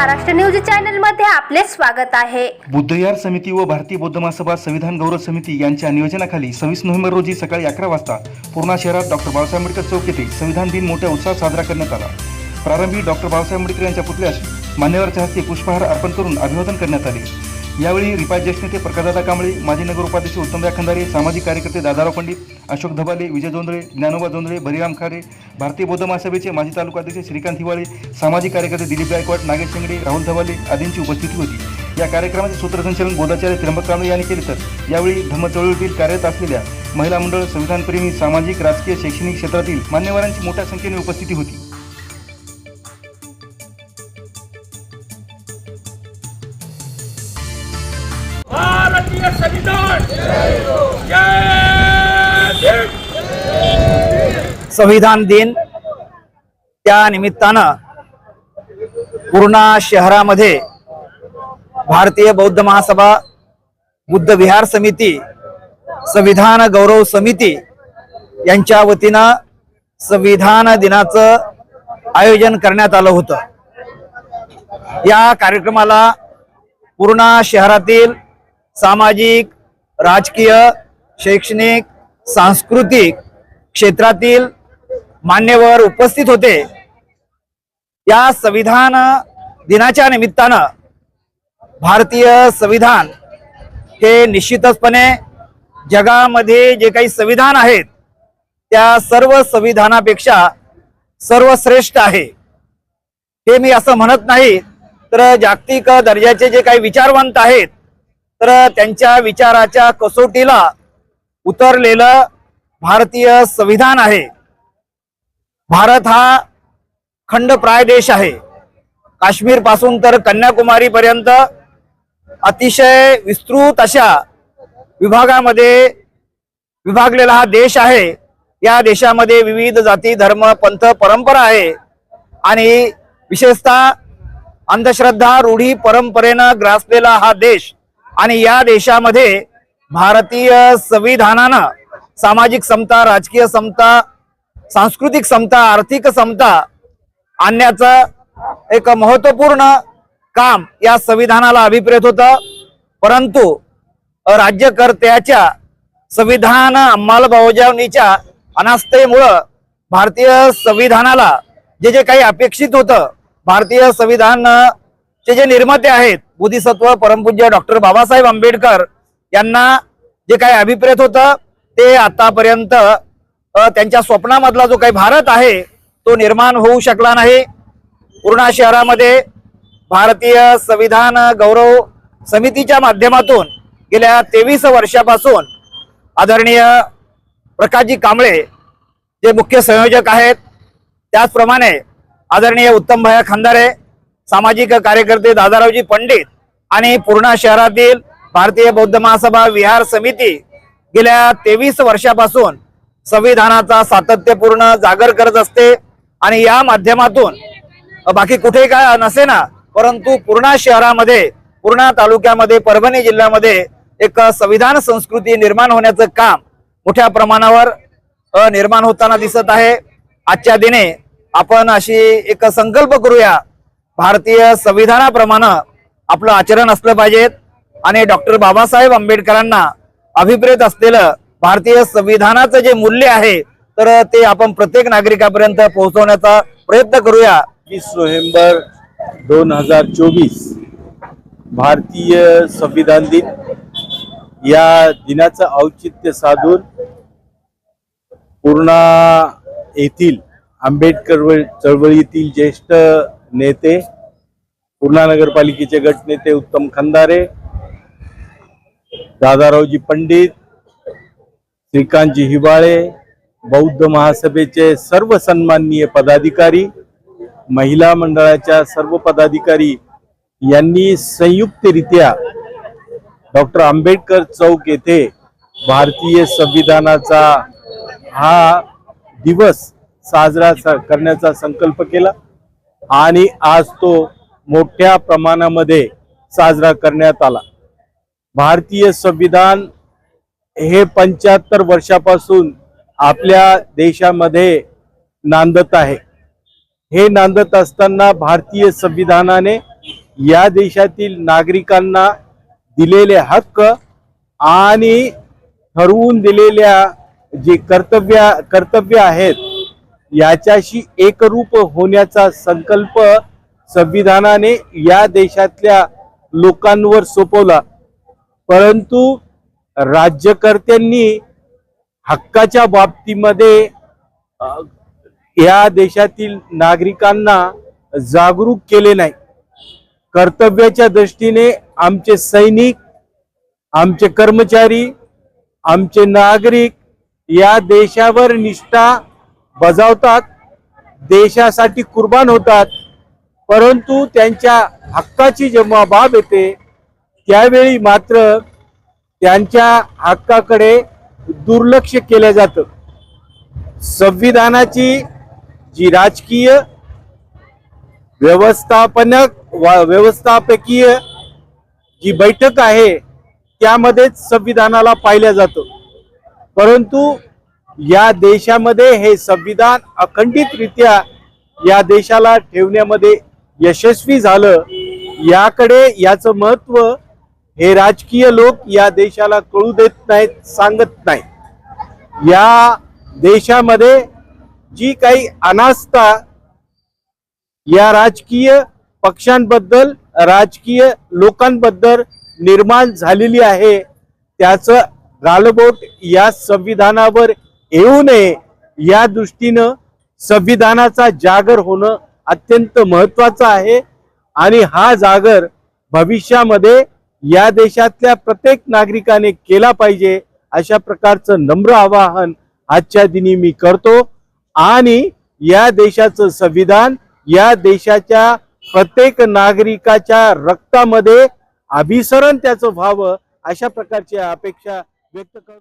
Maharashtra news चॅनलमध्ये आपले स्वागत आहे. बुद्धयार समिती व भारतीय बौद्ध महासभा संविधान गौरव समिती यांच्या नियोजनाखाली सव्वीस नोव्हेंबर रोजी सकाळी अकरा वाजता पूर्णा शहरात डॉक्टर बाबासाहेब आंबेडकर चौक येथे संविधान दिन मोठ्या उत्साहात साजरा करण्यात आला. प्रारंभी डॉक्टर बाबासाहेब आंबेडकर यांच्या पुतळ्यास मान्यवरच्या हस्ते पुष्पहार अर्पण करून अभिवादन करण्यात आले. यावेळी रिपाय ज्येष्ठ नेते प्रकाशदादा कांबळे माजी नगर उपाध्यक्ष उत्तमराव खंदारे सामाजिक कार्यकर्ते दादाराव पंडित अशोक धबाले विजय जोंधळे ज्ञानोबा जोंधळे बरिराम खारे भारतीय बौद्ध महासभेचे माजी तालुकाध्यक्ष श्रीकांत हिवाळे सामाजिक कार्यकर्ते दिलीप गायकवाड नागेश शेंगडे राहुल धबाले आदींची उपस्थिती होती. या कार्यक्रमाचे सूत्रसंचालन बोधाचार्य त्र्यंबक कांबळे यांनी केले तर यावेळी धम्म चळवळीतील कार्यरत असलेल्या महिला मंडळ संविधानप्रेमी सामाजिक राजकीय शैक्षणिक क्षेत्रातील मान्यवरांची मोठ्या संख्येने उपस्थिती होती. भारतीय संविधान जय भीम संविधान दिन त्या निमित्तानं पूर्णा शहरामध्ये भारतीय बौद्ध महासभा बुद्ध विहार समिती संविधान गौरव समिती यांच्या वतीनं संविधान दिनाचं आयोजन करण्यात आलं होतं. या कार्यक्रमाला पूर्णा शहरातील सामाजिक राजकीय शैक्षणिक सांस्कृतिक क्षेत्रातील मान्यवर उपस्थित होते. या संविधान दिनाच्या निमित्तानं भारतीय संविधान हे निश्चितचपणे जगामध्ये जे काही संविधान आहेत त्या सर्व संविधानापेक्षा सर्वश्रेष्ठ आहे. हे मी असं म्हणत नाही तर जागतिक दर्जाचे जे काही विचारवंत आहेत तर त्यांच्या विचाराच्या कसोटीला उतरलेलं भारतीय संविधान आहे. भारत हा खंडप्राय देश आहे. काश्मीरपासून तर कन्याकुमारी पर्यंत अतिशय विस्तृत अशा विभागामध्ये विभागलेला हा देश आहे. या देशामध्ये विविध जाती धर्म पंथ परंपरा आहे. आणि विशेषतः अंधश्रद्धा रूढी परंपरेनं ग्रासलेला हा देश आणि या देशामध्ये भारतीय संविधानानं सामाजिक समता राजकीय समता सांस्कृतिक समता आर्थिक समता आणण्याचं एक महत्त्वपूर्ण काम या संविधानाला अभिप्रेत होतं. परंतु राज्यकर्त्याच्या संविधान अंमलबजावणीच्या अनास्थेमुळं भारतीय संविधानाला जे जे काही अपेक्षित होतं भारतीय संविधान चे जे निर्माते आहेत बोधिसत्व परमपूज्य डॉक्टर बाबासाहेब आंबेडकर यांना जे काही अभिप्रेत होतं ते आतापर्यंत त्यांच्या स्वप्नामधला जो काही भारत आहे तो निर्माण होऊ शकला नाही. पूर्णा शहरामध्ये भारतीय संविधान गौरव समितीच्या माध्यमातून गेल्या तेवीस वर्षापासून आदरणीय प्रकाशजी कांबळे जे मुख्य संयोजक आहेत त्याचप्रमाणे आदरणीय उत्तम खांदारे खंदारे सामाजिक कार्यकर्ते दादारावजी पंडित आणि पूर्णा शहरातील भारतीय बौद्ध महासभा विहार समिती गेल्या तेवीस वर्षापासून संविधानाचा सातत्यपूर्ण जागर करत असते आणि या माध्यमातून बाकी कुठे काय नसेना परंतु पूर्णा शहरामध्ये पूर्णा तालुक्यामध्ये परभणी जिल्ह्यामध्ये एक संविधान संस्कृती निर्माण होण्याचं काम मोठ्या प्रमाणावर निर्माण होताना दिसत आहे. आजच्या दिने आपण अशी एक संकल्प करूया. भारतीय संविधानाप्रमाणे आपलं आचरण असलं पाहिजेत आणि डॉक्टर बाबासाहेब आंबेडकरांना अभिप्रेत असलेलं भारतीय संविधानाचं जे मूल्य आहे तर ते आपण प्रत्येक नागरिकापर्यंत पोहोचवण्याचा प्रयत्न करूया. वीस नोव्हेंबर दोन हजार चोवीस भारतीय संविधान दिन. या दिनाचं औचित्य साधून पूर्णा येथील आंबेडकर चळवळीतील ज्येष्ठ नेते पूर्णा नगरपालिकेचे गटनेते उत्तम खंदारे दादारावजी पंडित श्रीकांतजी हिवाळे बौद्ध महासभेचे सर्व सन्माननीय पदाधिकारी महिला मंडळाच्या सर्व पदाधिकारी यांनी संयुक्तरित्या डॉक्टर आंबेडकर चौक येथे भारतीय संविधानाचा हा दिवस साजरा करण्याचा संकल्प केला. आणि आज तो मोठ्या प्रमाणामध्ये साजरा करण्यात आला. भारतीय संविधान हे पंच्याहत्तर वर्षापासून आपल्या देशामध्ये नांदत आहे. हे नांदत असताना भारतीय संविधानाने या देशातील नागरिकांना दिलेले हक्क आणि ठरवून दिलेल्या जे कर्तव्य कर्तव्य आहेत याच्याशी एकरूप होण्याचा संकल्प संविधानाने या देशातल्या लोकांवर सोपवला. परंतु राज्यकर्त्यांनी हक्काच्या बाबतीमध्ये या देशातील नागरिकांना जागरूक केले नाही. कर्तव्याच्या दृष्टीने आमचे सैनिक आमचे कर्मचारी आमचे नागरिक या देशावर निष्ठा बजावतात देशासाठी कुर्बान होतात परंतु त्यांच्या हक्काची जेव्हा बाब येते त्यावेळी मात्र त्यांच्या हक्काकडे दुर्लक्ष केलं जातं. संविधानाची जी राजकीय व्यवस्थापनक वा- व्यवस्थापकीय जी बैठक आहे त्यामध्येच संविधानाला पाहिलं जातं. परंतु या देशामध्ये हे संविधान अखंडितरित्या या देशाला ठेवण्यामध्ये यशस्वी झालं याकडे याचं महत्त्व हे राजकीय लोक या देशाला कळू देत नाहीत सांगत नाही या देशामध्ये जी काही अनास्था या राजकीय पक्षांबद्दल राजकीय लोकांबद्दल निर्माण झालेली आहे त्याचं गालबोट या संविधानावर येऊ नये या दृष्टीनं संविधानाचा जागर होणं अत्यंत महत्वाचं आहे. आणि हा जागर भविष्यामध्ये या देशातल्या प्रत्येक नागरिकाने केला पाहिजे अशा प्रकारचं नम्र आवाहन आजच्या दिनी मी करतो. आणि या देशाचं संविधान या देशाच्या प्रत्येक नागरिकाच्या रक्तामध्ये अभिसरण त्याचं व्हावं अशा प्रकारची अपेक्षा व्यक्त करतो.